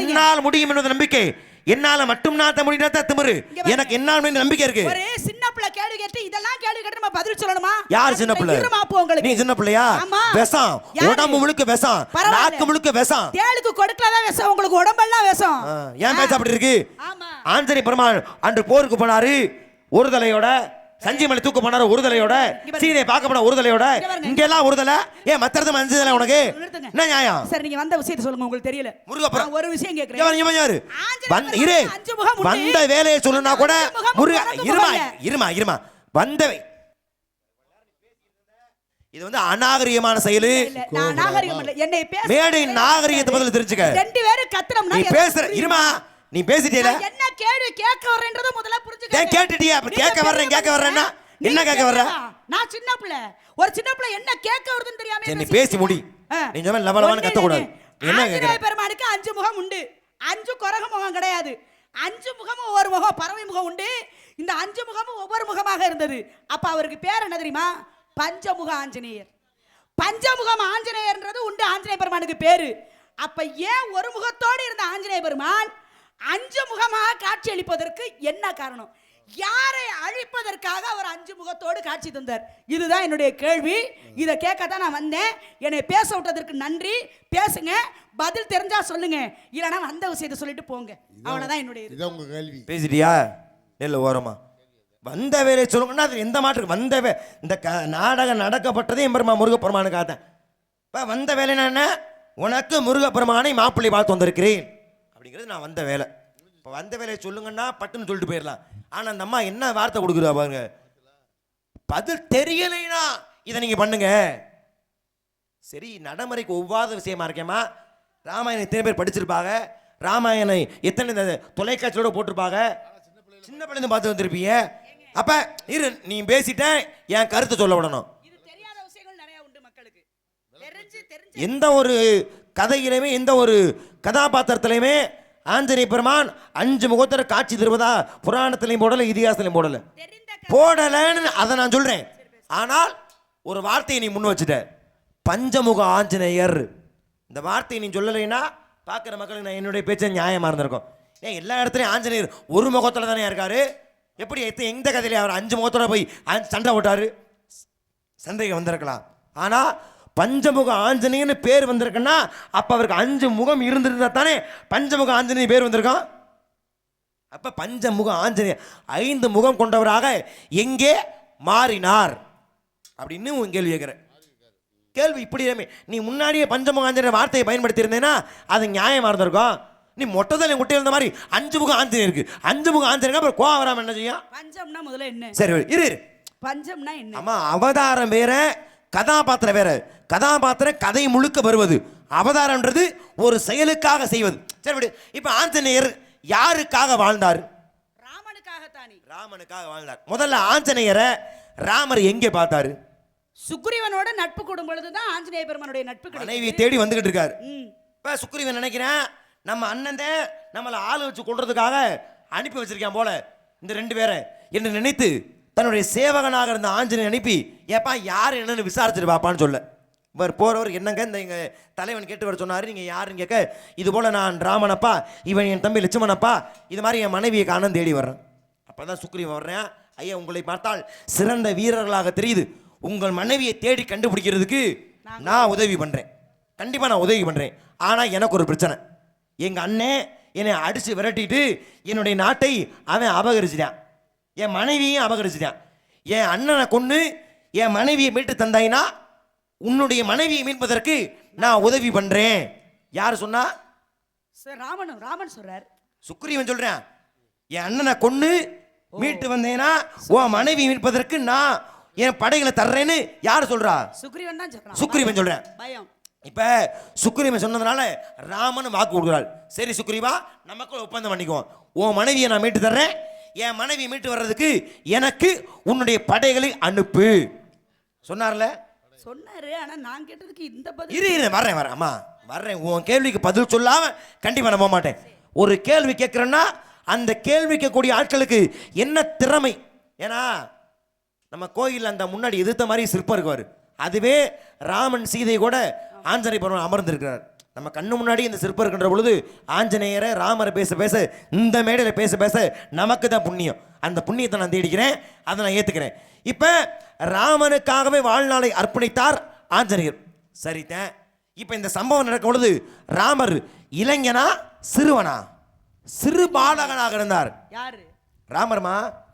என்னால் முடியும் என்பது நம்பிக்கை. என்னால மட்டும் நாத்த முடியும் திமிரு
இங்க பாருங்க.
எனக்கு முடியும் நம்பிக்கை இருக்கு.
ஒரு சின்ன பிள்ளை கேள்வி கேட்டு இதெல்லாம் கேள்வி கேட்டு நம்ம பதில் சொல்லணுமா?
யார் சின்ன பிள்ளை? நீ சின்ன பிள்ளையா. விஷம்? உடம்பு முழுக்க விஷம். நாக்கு முழுக்க விஷம்.
தேளுக்கு கொடுக்கலதான் விஷம். உங்களுக்கு உடம்பெல்லாம் விஷம்.
ஏன் பேச அப்படி இருக்கு?
ஆமா.
ஆஞ்சனி பெருமாள் அன்று போருக்கு போனாரு. ஒரு தலையோட சஞ்சீமலை தூக்க போனாரு ஒரு தலையோட
இங்க பாருங்க.
சீதையை பார்க்க போன ஒரு தலையோட
இங்க
எல்லாம் ஒரு தலை ஏன் மத்த இடத்துல அஞ்சு தலை உனக்கு. என்ன நியாயம்
சரி நீங்க வந்த விஷயத்தை சொல்லுங்க உங்களுக்கு தெரியல
முருகப்புறம்.
நான் ஒரு விஷயம் கேக்குறேன்
பாரு, யாரு? வந்த இரு. வந்த வேலையை சொல்லுனா கூட முருக இருமா. இருமா இருமா வந்தவை இது வந்து அநாகரிகமான செயலு
நாகரிகம்
மேடையின் நாகரிகத்தை பதில் தெரிஞ்சுக்க
ரெண்டு பேரும் கத்துறோம்னா
நீ
எனக்கு
பேசுற
புரியும்.
இருமா நீ பேசிட்டேல
என்ன கேள்வி கேட்க வர்றேன்றது முதல்ல புரிஞ்சுக்க
ஏன் கேட்டுட்டியா? அப்ப கேட்க வர்றேன், கேட்க வர்றேன்னா? என்ன கேட்க வர்ற?
நான் சின்ன பிள்ளை ஒரு சின்ன பிள்ளை என்ன கேட்க வருதுன்னு தெரியாம
நீ பேசி முடி. நீ சொன்ன லவ லவன்னு
ஒண்ணு
கத்தக்கூடாது.
இல்லைங்க.
என்ன கேக்குற?
பெருமானுக்கு அஞ்சு முகம் உண்டு அஞ்சு குரகு முகம் கிடையாது அஞ்சு முகமும் ஒவ்வொரு முகம் பறவை முகம் உண்டு இந்த அஞ்சு முகமும் ஒவ்வொரு முகமாக இருந்தது அப்ப அவருக்கு பேர் என்ன தெரியுமா பஞ்சமுக ஆஞ்சநேயர் பஞ்சமுகம் ஆஞ்சநேயர்ன்றது உண்டு ஆஞ்சநேய பெருமானுக்கு பேரு அப்ப ஏன் ஒரு முகத்தோடு இருந்த ஆஞ்சநேய பெருமான் அஞ்சு முகமாக காட்சி அளிப்பதற்கு என்ன காரணம்? யாரை அழிப்பதற்காக அவர் அஞ்சு முகத்தோடு காட்சி தந்தார்? இதுதான் என்னுடைய கேள்வி. இதை கேட்க தான் நான் வந்தேன். என்னை பேச விட்டதற்கு நன்றி. பேசுங்க. பதில் தெரிஞ்சா சொல்லுங்க. இல்லைன்னா வந்த விஷயத்தை சொல்லிட்டு போங்க. அவ்வளவுதான் என்னுடைய இது.
இதான் உங்க கேள்வி.
பேசிட்டியா? நெல் ஓரமா. வந்த வேலையை சொல்லுங்கன்னா அது எந்த மாற்று வந்த வே இந்த க நாடகம் நடக்கப்பட்டதே எம்பெருமா முருகப்பெருமானுக்காக தான் இப்போ வந்த வேலைன்னா என்ன? உனக்கு முருகப்பெருமானை மாப்பிள்ளை பார்த்து வந்திருக்கிறேன். அப்படிங்கிறது நான் வந்த வேலை. இப்போ வந்த வேலையை சொல்லுங்கன்னா பட்டுன்னு சொல்லிட்டு போயிடலாம் ஆனால் அந்த அம்மா என்ன வார்த்தை கொடுக்குறா பாருங்க. பதில் தெரியலைனா இதை நீங்கள் பண்ணுங்க. சரி நடைமுறைக்கு ஒவ்வாத விஷயமா இருக்கேம்மா. ராமாயணம் எத்தனை பேர் படிச்சிருப்பாங்க. ராமாயணம் எத்தனை தொலைக்காட்சியோட போட்டிருப்பாங்க. சின்ன பிள்ளைங்க பார்த்து வந்திருப்பீங்க. அப்ப இரு நீ பேசிட்ட என் கருத்தை சொல்ல விடணும். எந்த ஒரு கதையிலுமே எந்த ஒரு கதாபாத்திரத்திலையுமே ஆஞ்சநேய பெருமான் அஞ்சு முகத்தர காட்சி தருவதா புராணத்திலையும் போடல இதிகாசத்திலையும் போடல. போடலைன்னு அதை நான் சொல்றேன். ஆனால் ஒரு வார்த்தையை நீ முன் வச்சுட்ட. பஞ்சமுக ஆஞ்சநேயர். இந்த வார்த்தையை நீ சொல்லலைன்னா பார்க்குற மக்களுக்கு நான் என்னுடைய பேச்ச நியாயமாக இருந்திருக்கும். ஏன் எல்லா இடத்துலையும் ஆஞ்சநேயர் ஒரு முகத்தில் தானே இருக்காரு? எப்படி எத்த எந்த கதையில அவர் அஞ்சு முகத்தோட போய் சண்டை போட்டாரு? சந்தேகம் வந்திருக்கலாம். ஆனா பஞ்சமுக ஆஞ்சநேயர்னு பேர் வந்திருக்குன்னா அப்ப அவருக்கு அஞ்சு முகம் இருந்திருந்தா தானே பஞ்சமுக ஆஞ்சநேயர் பேர் வந்திருக்கும் அப்ப பஞ்சமுக ஆஞ்சநேயர் ஐந்து முகம் கொண்டவராக எங்கே மாறினார்? அப்படின்னு உன் கேள்வி கேட்குறேன். கேள்வி இப்படி. நீ முன்னாடியே பஞ்சமுக ஆஞ்சநேயர் வார்த்தையை பயன்படுத்தி இருந்தேன்னா அது நியாயமா இருந்திருக்கும்? நீ மொட்டத்தில் குட்டி இருந்த மாதிரி அஞ்சு முகம் ஆஞ்சநேயர் இருக்கு. அஞ்சு முகம் ஆஞ்சநேயர் அப்புறம் கோவம் வராம என்ன செய்யும்?
பஞ்சம்னா முதல்ல என்ன?
சரி இரு இரு.
பஞ்சம்னா என்ன?
ஆமா அவதாரம் வேற கதாபாத்திரம் வேற. கதாபாத்திரம் கதை முழுக்க வருவது. அவதாரம்ன்றது ஒரு செயலுக்காக செய்வது. சரி விடு. இப்போ ஆஞ்சநேயர் யாருக்காக வாழ்ந்தார்?
ராமனுக்காகத்தானே.
ராமனுக்காக வாழ்ந்தார். முதல்ல ஆஞ்சநேயரை ராமர் எங்கே பார்த்தாரு?
சுக்ரீவனோட நட்பு கூடும் பொழுதுதான் ஆஞ்சநேய பெருமானுடைய நட்பு
மனைவியை தேடி வந்துகிட்டு இருக்காரு. இப்போ சுக்ரீவன் நினைக்கிறேன் நம்ம அண்ணன் தான் நம்மளை ஆள் வச்சு கொள்றதுக்காக அனுப்பி வச்சிருக்கான் போல. இந்த ரெண்டு பேரை. என்று நினைத்து தன்னுடைய சேவகனாக இருந்த ஆஞ்சநேயர் அனுப்பி ஏப்பா யார் என்னன்னு விசாரிச்சுட்டு பாப்பான்னு சொல்ல. இவர் போறவர் என்னங்க இந்த எங்க தலைவன் கேட்டு வர சொன்னாரு நீங்க யாருன்னு கேட்க இது போல நான் ராமனப்பா இவன் என் தம்பி லட்சுமணப்பா இது மாதிரி என் மனைவியை காணம் தேடி வர்றேன். அப்பதான் சுக்ரீவன் வர்றேன் ஐயா உங்களை பார்த்தால் சிறந்த வீரர்களாக தெரியுது. உங்கள் மனைவியை தேடி கண்டுபிடிக்கிறதுக்கு நான் உதவி பண்றேன். கண்டிப்பா நான் உதவி பண்றேன். ஆனா எனக்கு ஒரு பிரச்சனை. எங்க அண்ணன் என்னை அடிச்சு விரட்டிட்டு என்னுடைய நாட்டை அவன் அபகரிச்சிட்டான். என் மனைவியையும் அபகரிச்சிட்டான். என் அண்ணனை கொன்னு என் மனைவியை மீட்டு தந்தாயினா உன்னுடைய மனைவியை மீட்பதற்கு நான் உதவி பண்றேன். யார் சொன்னா?
சரி, ராமனும் ராமன் சொல்றார்.
சுக்ரீவன் சொல்றேன். என் அண்ணனை கொன்னு மீட்டு வந்தேனா உன் மனைவி மீட்பதற்கு நான் என் படைகளை தர்றேன்னு யார் சொல்றா?
சுக்ரீவன் தான் சொல்றான்.
சுக்ரீவன் சொல்றேன்.
பயம்.
இப்ப சுக்ரீவன் சொன்னதுனால ராமன் வாக்கு கொடுக்குறாள் சரி சுக்ரீவா நமக்குள்ள ஒப்பந்தம் பண்ணிக்குவோம். உன் மனைவியை நான் மீட்டு தர்றேன். என் மனைவியை மீட்டு வர்றதுக்கு எனக்கு உன்னுடைய படைகளை அனுப்பு. சொன்னார்ல?
சொன்னாரு ஆனா நான் கேட்டதுக்கு இந்த பதில்
இரு இரு வர்றேன் வரேன் அம்மா வர்றேன். உன் கேள்விக்கு பதில் சொல்லாம கண்டிப்பா நான் போக மாட்டேன் ஒரு கேள்வி கேட்குறேன்னா அந்த கேள்வி கேட்கக்கூடிய ஆட்களுக்கு என்ன திறமை? ஏன்னா நம்ம கோயிலில் அந்த முன்னாடி எதிர்த்த மாதிரி சிற்பம் இருக்குவார் அதுவே ராமன் சீதை கூட ஆஞ்சநேய பருவம் அமர்ந்திருக்கிறார். நம்ம கண்ணு முன்னாடி இந்த சிற்பம் இருக்கின்ற பொழுது ஆஞ்சநேயரை ராமரை பேச பேச இந்த மேடையில் பேச பேச நமக்கு தான் புண்ணியம். அந்த புண்ணியத்தை நான் தேடிக்கிறேன் அதை நான் ஏற்றுக்கிறேன் இப்போ ராமனுக்காகவே வாழ்நாளை அர்ப்பணித்தார் ஆஞ்சநேயர். சரிதான் இப்போ இந்த சம்பவம் நடக்கும் பொழுது ராமர் இளைஞனா சிறுவனா? சிறு பாலகனாக இருந்தார்.
யாரு?
ராமர்மா?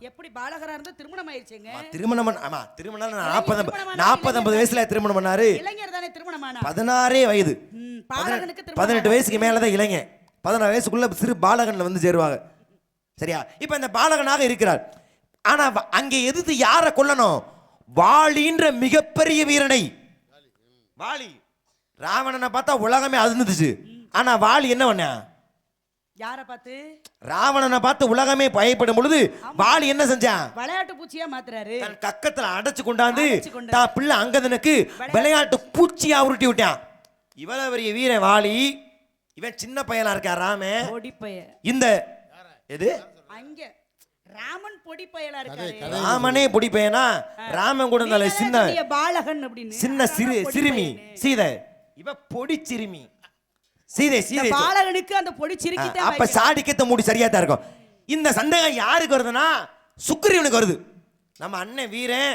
எப்படி பாலகரா இருந்தா திருமணம் ஆயிடுச்சுங்க
ஆமா, திருமணம் ஆமா திருமணம் நாற்பது
திருமணம்
நாற்பது ஐம்பது வயசுல திருமணம் பண்ணாரு.
இளைஞர் தானே திருமணமானா
பதினாறே வயது.
திருமணம்
பதினெட்டு வயசுக்கு மேல தான் இளைஞன். பதினாறு வயசுக்குள்ள சிறு பாலகன்ல வந்து சேருவாங்க. சரியா? இப்போ இந்த பாலகனாக இருக்கிறார். ஆனா வ- அங்கே எதிர்த்து யாரை கொல்லணும்? வாலின்ற மிகப்பெரிய வீரனை. வாலி. ராவணனை பார்த்தா உலகமே அதிர்ந்துச்சு. ஆனா வாலி என்ன பண்ண?
யார பார்த்து?
ராவணனை பார்த்து உலகமே பயப்படும் பொழுது வாலி என்ன செஞ்சான்
விளையாட்டு பூச்சியா மாத்துறாரு.
தன் கக்கத்துல அடைச்சு கொண்டாந்து
அடைச்சு கொண்டாந்து.
தான் பிள்ளை அங்கதனுக்கு விளையாட்டு பூச்சியா உருட்டி விட்டான். இவ்வளவு பெரிய வீரன் வாலி. இவன் சின்ன பையனா இருக்கா ராம? இந்த எது?
அங்க ராமன் பொடி பயலா இருக்காரு.
ராமனே பொடி பையனா? ராமன் கூட இருந்தால சின்ன
பாலகன் அப்படின்னு.
சின்ன சிறு சிறுமி. சீதை. இவ பொடி சிறுமி. சீதை சீதை.
பாலகனுக்கு அந்த பொடி சிரிக்கிட்டே
அப்ப சாடிக்கத்த மூடி சரியா தான் இருக்கும். இந்த சந்தேகம் யாருக்கு வருதுன்னா சுக்கிரீவனுக்கு வருது. நம்ம அண்ணன் வீரன்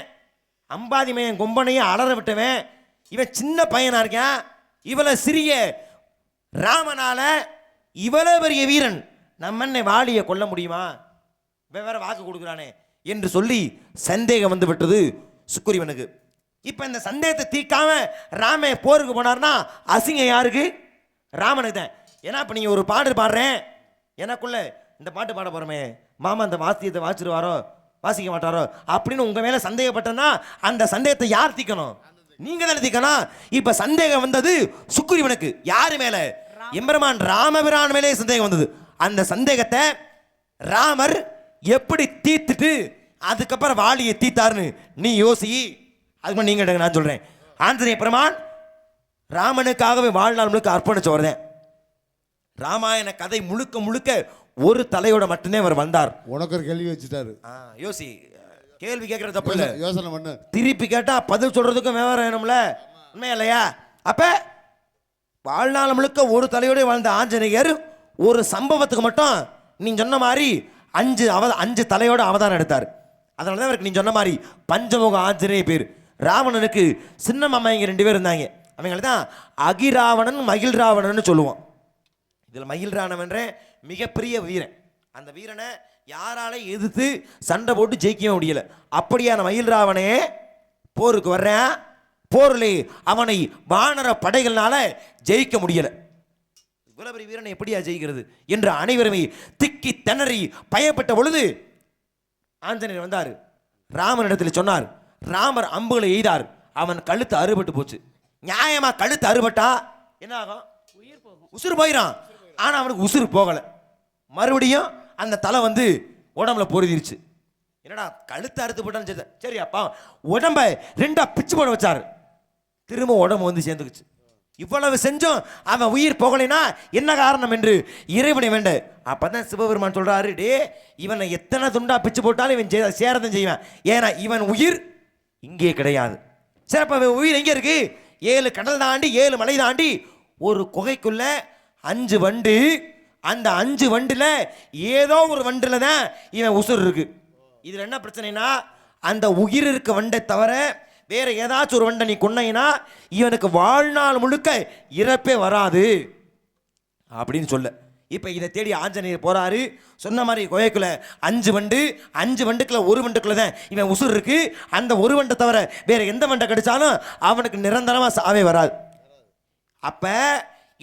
அம்பாதிமயன் கொம்பனையும் அலற விட்டவன் இவன் சின்ன பையனா இருக்கான். இவள சிறிய ராமனால இவ்வளவு பெரிய வீரன். நம்ம என்னை வாலியை கொல்ல முடியுமா? வெவ்வேறு வாக்கு கொடுக்குறானே என்று சொல்லி சந்தேகம் வந்து விட்டது சுக்குரிவனுக்கு இப்போ இந்த சந்தேகத்தை தீர்க்காம ராம போருக்கு போனார்னா அசிங்கம் யாருக்கு? ராமனுக்கு தான் ஏன்னா இப்போ நீங்கள் ஒரு பாடல் பாடுறேன். எனக்குள்ள இந்த பாட்டு பாட போகிறோமே மாமா அந்த வாத்தியத்தை வாச்சிருவாரோ வாசிக்க மாட்டாரோ? அப்படின்னு உங்கள் மேலே சந்தேகப்பட்டேன்னா அந்த சந்தேகத்தை யார் தீக்கணும் நீங்க தானே தீக்கணும் இப்ப சந்தேகம் வந்தது சுக்கிரீவனுக்கு யாரு மேல? எம்பெருமான் ராமபிரான் மேலே சந்தேகம் வந்தது. அந்த சந்தேகத்தை ராமர் எப்படி தீர்த்துட்டு அதுக்கப்புறம் வாலியை தீத்தாருன்னு நீ யோசி. அதுக்கு நீங்க நான் சொல்றேன். ஆஞ்சநேய பெருமான் ராமனுக்காகவே வாழ்நாள் முழுக்க அர்ப்பணிச்சவர் தான் ராமாயண கதை முழுக்க முழுக்க ஒரு தலையோட மட்டுமே அவர் வந்தார்.
உனக்கு ஒரு கேள்வி வச்சுட்டாரு.
ஆ, யோசி. கேள்வி கேட்கறது தப்பு இல்லை.
யோசனை- பண்ணு.
திருப்பி கேட்டா பதில் சொல்றதுக்கும் விவரம் வேணும்ல. உண்மையா இல்லையா? அப்ப வாழ்நாள் முழுக்க ஒரு தலையோட வாழ்ந்த ஆஞ்சநேயர் ஒரு சம்பவத்துக்கு மட்டும் நீ சொன்ன மாதிரி அஞ்சு அவ அஞ்சு தலையோட அவதாரம் எடுத்தார். அதனால தான் அவருக்கு நீ சொன்ன மாதிரி பஞ்சமுக ஆஞ்சநேய பேர். ராவணனுக்கு சின்ன மாமா இங்க ரெண்டு பேர் இருந்தாங்க. அவங்கள தான் அகிராவணன் மகிழ் ராவணன்னு சொல்லுவோம். இதில் மயில் ராணவன்ற மிகப்பெரிய வீரன். அந்த வீரனை யாரால எதிர்த்து சண்டை போட்டு ஜெயிக்கவே முடியல. அப்படியான மயில் ராவனே போருக்கு வர்றேன் போரில் அவனை வானர படைகள்னால ஜெயிக்க முடியல. இவ்வளவு பெரிய வீரனை எப்படியா ஜெயிக்கிறது என்று அனைவருமே திக்கி திணறி பயப்பட்ட பொழுது ஆஞ்சநேயர் வந்தார். ராமனிடத்தில் சொன்னார் ராமர் அம்புகளை எய்தார். அவன் கழுத்து அறுபட்டு போச்சு. நியாயமா கழுத்து அறுபட்டா என்ன ஆகும்?
உயிர் போகும்.
உசுறு போயிடான் ஆனா அவனுக்கு உசுறு போகல. மறுபடியும் அந்த தலை வந்து உடம்புல பொருதிருச்சு. என்னடா கழுத்து அறுத்து போட்டான்னு சரி சரி அப்பா உடம்ப ரெண்டா பிச்சு போட வச்சாரு. திரும்ப உடம்பு வந்து சேர்ந்துக்குச்சு. இவ்வளவு செஞ்சும் அவன் உயிர் போகலைனா என்ன காரணம் என்று இறைவனை வேண்ட. அப்பதான் சிவபெருமான் சொல்கிறாரு டே இவனை எத்தனை துண்டா பிச்சு போட்டாலும் இவன் ஜெய- சேரதான் செய்வேன். ஏன்னா இவன் உயிர் இங்கே கிடையாது. சரி அப்போ இவன் உயிர் எங்கே இருக்கு? ஏழு கடல் தாண்டி ஏழு மலை தாண்டி ஒரு குகைக்குள்ள அஞ்சு வண்டு அந்த அஞ்சு வண்டில் ஏதோ ஒரு வண்டில் தான் இவன் உசுர் இருக்கு. இதில் என்ன பிரச்சனைனா அந்த உயிர் இருக்க வண்டை தவிர வேற ஏதாச்சும் ஒரு வண்டை நீ கொன்னைனா இவனுக்கு வாழ்நாள் முழுக்க இறப்பே வராது. அப்படின்னு சொல்ல. இப்போ இதை தேடி ஆஞ்சநேயர் போகிறாரு சொன்ன மாதிரி கோயக்குள்ள அஞ்சு வண்டு அஞ்சு வண்டுக்குள்ள ஒரு வண்டுக்குள்ள தான் இவன் உசுர் இருக்கு. அந்த ஒரு வண்டை தவிர வேறு எந்த வண்டை கடிச்சாலும் அவனுக்கு நிரந்தரமாக சாவே வராது. அப்போ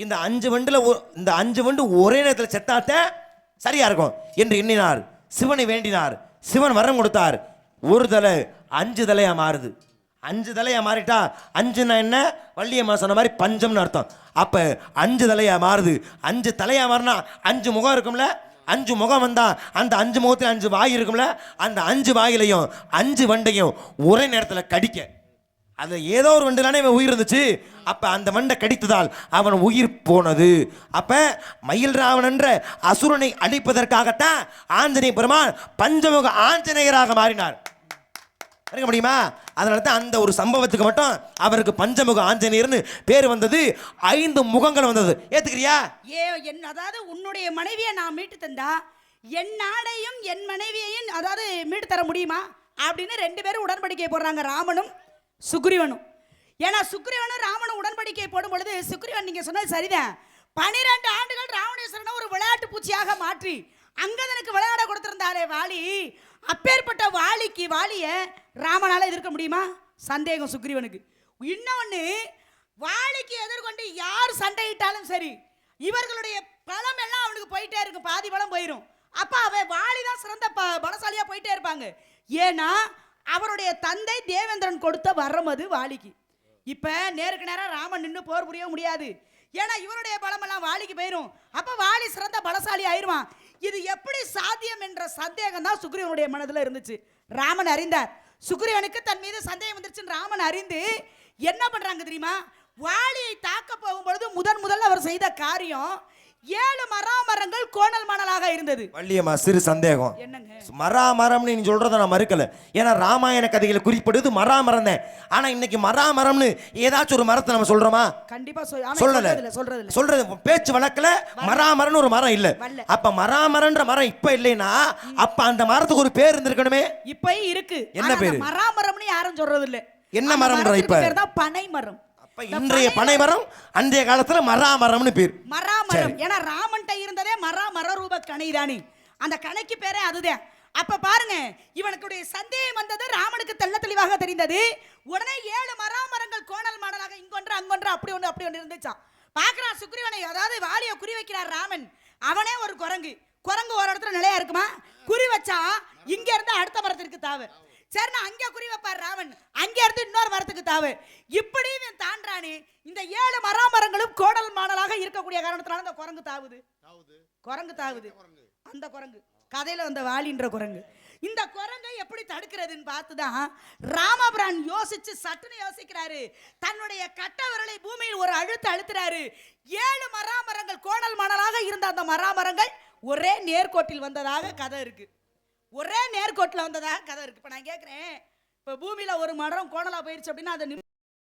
இந்த அஞ்சு வண்டுல இந்த அஞ்சு வண்டு ஒரே நேரத்தில் செத்தாத்த சரியா இருக்கும். என்று எண்ணினார். சிவனை வேண்டினார். சிவன் வரம் கொடுத்தார். ஒரு தலை அஞ்சு தலையா மாறுது. அஞ்சு தலையா மாறிட்டா அஞ்சுனா என்ன? வள்ளியம்மா சொன்ன மாதிரி பஞ்சம்னு அர்த்தம். அப்ப அஞ்சு தலையா மாறுது. அஞ்சு தலையா மாறினா அஞ்சு முகம் இருக்கும்ல? அஞ்சு முகம் வந்தா அந்த அஞ்சு முகத்துல அஞ்சு வாய் இருக்கும்ல? அந்த அஞ்சு வாயிலையும் அஞ்சு வண்டையும் ஒரே நேரத்தில் கடிக்க. அது ஏதோ ஒரு வண்டுலானே இவன் உயிர் இருந்துச்சு. அப்போ அந்த வண்டை கடித்ததால் அவன் உயிர் போனது. அப்போ மயில் ராவணன் என்ற அசுரனை அழிப்பதற்காகத்தான் ஆஞ்சநேய பெருமான் பஞ்சமுக ஆஞ்சநேயராக மாறினார். இருக்க முடியுமா? அதனால தான் அந்த ஒரு சம்பவத்துக்கு மட்டும் அவருக்கு பஞ்சமுக ஆஞ்சநேயர்னு பேர் வந்தது. ஐந்து முகங்கள் வந்தது. ஏத்துக்கிறியா?
ஏ என் அதாவது உன்னுடைய மனைவியை நான் மீட்டு தந்தா என் நாடையும் என் மனைவியையும் அதாவது மீட்டு தர முடியுமா? அப்படின்னு ரெண்டு பேரும் உடன்படிக்கை போடுறாங்க ராமனும் சுக்ரீவனும். ஏன்னா சுக்ரீவனும் ராமனும் உடன்படிக்கை போடும் பொழுது சுக்ரீவன் நீங்கள் சொன்னது சரிதான். பனிரெண்டு ஆண்டுகள் ராவணேஸ்வரனை ஒரு விளையாட்டு பூச்சியாக மாற்றி அங்கதனுக்கு விளையாட கொடுத்திருந்தாரே வாலி. அப்பேற்பட்ட வாலிக்கு வாலியை ராமனால் எதிர்க்க முடியுமா? சந்தேகம் சுக்ரீவனுக்கு. இன்னொன்று வாலிக்கு எதிர்கொண்டு யார் சண்டையிட்டாலும் சரி இவர்களுடைய பலம் எல்லாம் அவனுக்கு போயிட்டே இருக்கும். பாதி பலம் போயிடும் அப்போ அவன் வாலி தான் சிறந்த ப- பலசாலியாக போயிட்டே இருப்பாங்க. ஏன்னா அவருடைய தந்தை தேவேந்திரன் கொடுத்த வரம் அது வாலிக்கு. இப்போ நேருக்கு நேராக ராமன் நின்று போர் புரிய முடியாது. ஏன்னா இவருடைய பலமெல்லாம் வாலிக்கு போயிடும் அப்போ வாலி சிறந்த பலசாலி ஆயிருவான். இது எப்படி சாத்தியம் என்ற சந்தேகம் தான் சுக்ரீவனுடைய மனதில் இருந்துச்சு. ராமன் அறிந்தார். சுக்ரீவனுக்கு தன் மீது சந்தேகம் வந்துருச்சுன்னு ராமன் அறிந்து என்ன பண்ணுறாங்க தெரியுமா? வாலியை தாக்க போகும்பொழுது முதன் முதல்ல அவர் செய்த காரியம் ஏழு மராமரங்கள் கோணல் மணலாக இருந்தது.
வள்ளியம்மா சிறு சந்தேகம்.
என்னங்க?
மராமரம்னு நீ சொல்றத நான் மறுக்கல. ஏன்னா ராமாயண கதைகளை குறிப்பிடுது மராமரம் தான். ஆனா இன்னைக்கு மராமரம்னு ஏதாச்சும் ஒரு மரத்தை நம்ம சொல்றோமா?
கண்டிப்பா
சொல்லல.
சொல்றதில்ல
சொல்றது பேச்சு வழக்குல மராமரம்னு ஒரு மரம் இல்ல. அப்ப மராமரம்ன்ற மரம் இப்ப இல்லைன்னா அப்ப அந்த மரத்துக்கு ஒரு பேர் இருந்திருக்கணுமே?
இப்ப இருக்கு.
என்ன பேரு?
மராமரம்னு யாரும் சொல்றது இல்ல
என்ன மரம்ன்ற இப்ப?
பனை மரம்
இன்றைய பனை மரம் அன்றைய காலத்துல மராமரம்னு பேர்.
மராமரம். ஏன்னா ராமன்ட்ட இருந்ததே மரா மர ரூப கணை தானே அந்த கணைக்கு பேரே அதுதான் அப்ப பாருங்க இவனுக்குடைய சந்தேகம் வந்தது ராமனுக்கு தெள்ள தெளிவாக தெரிந்தது. உடனே ஏழு மராமரங்கள் கோணல் மாடலாக இங்கொன்று அங்கொன்று அப்படி ஒன்று அப்படி ஒன்று இருந்துச்சாம் பார்க்கறான் சுக்ரீவனை அதாவது வாலிய குறி வைக்கிறார் ராமன். அவனே ஒரு குரங்கு. குரங்கு ஒரு இடத்துல நிலையா இருக்குமா? குறி வச்சா இங்க இருந்து அடுத்த மரத்திற்கு தாவு. சரி நான் அங்கே குறி வைப்பார் ராமன் அங்கே இருந்து இன்னொரு மரத்துக்கு தாவு. இப்படி இவன் தாண்டானே இந்த ஏழு மராமரங்களும் கோடல் மாடலாக இருக்கக்கூடிய காரணத்தினால இந்த குரங்கு தாவுது. குரங்கு தாவுது. அந்த குரங்கு. கதையில வந்த வாலின்ற குரங்கு. இந்த குரங்கை எப்படி தடுக்கிறதுன்னு பார்த்துதான் ராமபிரான் யோசிச்சு சட்டுன்னு யோசிக்கிறாரு. தன்னுடைய கட்ட விரலை பூமியில் ஒரு அழுத்து அழுத்துறாரு. ஏழு மராமரங்கள் கோணல் மணலாக இருந்த அந்த மராமரங்கள் ஒரே நேர்கோட்டில் வந்ததாக கதை இருக்கு. ஒரே நேர்கோட்டில் வந்ததாக கதை இருக்கு. இப்போ நான் கேட்குறேன் இப்போ பூமியில் ஒரு மரம் கோணலா போயிருச்சு அப்படின்னா அதை